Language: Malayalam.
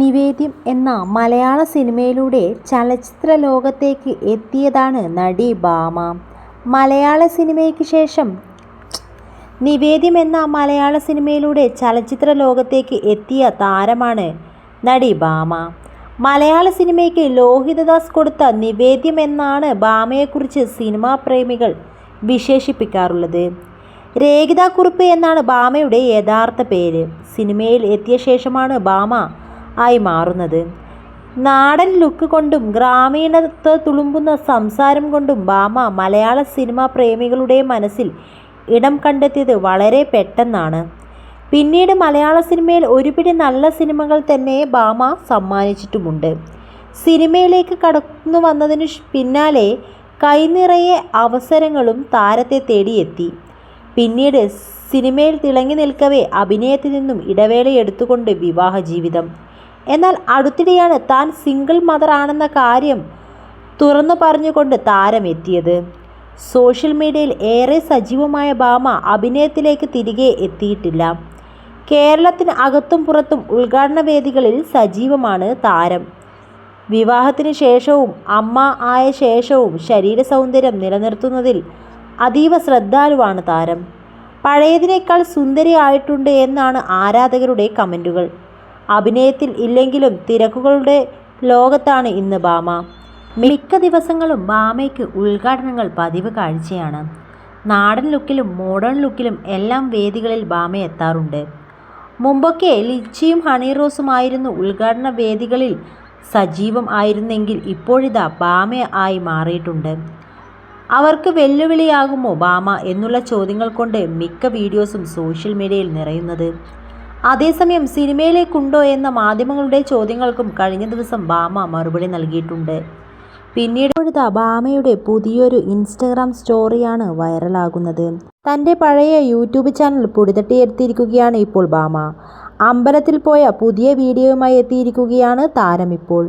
നിവേദ്യം എന്ന മലയാള സിനിമയിലൂടെ ചലച്ചിത്ര ലോകത്തേക്ക് എത്തിയതാണ് നടി ഭാമ. മലയാള സിനിമയ്ക്ക് ശേഷം നിവേദ്യം എന്ന മലയാള സിനിമയിലൂടെ ചലച്ചിത്ര ലോകത്തേക്ക് എത്തിയ താരമാണ് നടി ഭാമ. മലയാള സിനിമയ്ക്ക് ലോഹിതദാസ് കൊടുത്ത നിവേദ്യം എന്നാണ് ഭാമയെക്കുറിച്ച് സിനിമാ പ്രേമികൾ വിശേഷിപ്പിക്കാറുള്ളത്. രേഖിതാക്കുറുപ്പ് എന്നാണ് ഭാമയുടെ യഥാർത്ഥ പേര്. സിനിമയിൽ എത്തിയ ശേഷമാണ് ഭാമ ആയി മാറുന്നത്. നാടൻ ലുക്ക് കൊണ്ടും ഗ്രാമീണത്ത് തുളുമ്പുന്ന സംസാരം കൊണ്ടും ബാമ മലയാള സിനിമാ പ്രേമികളുടെ മനസ്സിൽ ഇടം കണ്ടെത്തിയത് വളരെ പെട്ടെന്നാണ്. പിന്നീട് മലയാള സിനിമയിൽ ഒരുപിടി നല്ല സിനിമകൾ തന്നെ ബാമ സമ്മാനിച്ചിട്ടുമുണ്ട്. സിനിമയിലേക്ക് കടന്നു വന്നതിനു പിന്നാലെ കൈനിറയെ അവസരങ്ങളും താരത്തെ തേടിയെത്തി. പിന്നീട് സിനിമയിൽ തിളങ്ങി നിൽക്കവേ അഭിനയത്തിൽ നിന്നും ഇടവേളയെടുത്തുകൊണ്ട് വിവാഹജീവിതം. എന്നാൽ അടുത്തിടെയാണ് താൻ സിംഗിൾ മദർ ആണെന്ന കാര്യം തുറന്നു പറഞ്ഞുകൊണ്ട് താരം എത്തിയത്. സോഷ്യൽ മീഡിയയിൽ ഏറെ സജീവമായ ഭാമ അഭിനയത്തിലേക്ക് തിരികെ എത്തിയിട്ടില്ല. കേരളത്തിന് അകത്തും പുറത്തും ഉദ്ഘാടന വേദികളിൽ സജീവമാണ് താരം. വിവാഹത്തിന് ശേഷവും അമ്മ ആയ ശേഷവും ശരീര സൗന്ദര്യം നിലനിർത്തുന്നതിൽ അതീവ ശ്രദ്ധാലുവാണ് താരം. പഴയതിനേക്കാൾ സുന്ദരിയായിട്ടുണ്ട് എന്നാണ് ആരാധകരുടെ കമന്റുകൾ. അഭിനയത്തിൽ ഇല്ലെങ്കിലും തിരക്കുകളുടെ ലോകത്താണ് ഇന്ന് ഭാമ. മിക്ക ദിവസങ്ങളും ഭാമയ്ക്ക് ഉദ്ഘാടനങ്ങൾ പതിവ് കാഴ്ചയാണ്. നാടൻ ലുക്കിലും മോഡേൺ ലുക്കിലും എല്ലാം വേദികളിൽ ഭാമ എത്താറുണ്ട്. മുമ്പൊക്കെ ലിച്ചിയും ഹണി റോസും ആയിരുന്നു ഉദ്ഘാടന വേദികളിൽ സജീവം ആയിരുന്നെങ്കിൽ ഇപ്പോഴിതാ ഭാമ ആയി മാറിയിട്ടുണ്ട്. അവർക്ക് വെല്ലുവിളിയാകുമോ ഭാമ എന്നുള്ള ചോദ്യങ്ങൾ കൊണ്ട് മിക്ക വീഡിയോസും സോഷ്യൽ മീഡിയയിൽ നിറയുന്നത്. അതേസമയം സിനിമയിലേക്കുണ്ടോ എന്ന മാധ്യമങ്ങളുടെ ചോദ്യങ്ങൾക്കും കഴിഞ്ഞ ദിവസം ബാമ മറുപടി നൽകിയിട്ടുണ്ട്. പിന്നീട് ഇപ്പോഴിതാ ഭാമയുടെ പുതിയൊരു ഇൻസ്റ്റഗ്രാം സ്റ്റോറിയാണ് വൈറലാകുന്നത്. തന്റെ പഴയ യൂട്യൂബ് ചാനൽ പൊടിതട്ടിയെടുത്തിരിക്കുകയാണ് ഇപ്പോൾ ഭാമ. അമ്പലത്തിൽ പോയ പുതിയ വീഡിയോയുമായി എത്തിയിരിക്കുകയാണ് താരം ഇപ്പോൾ.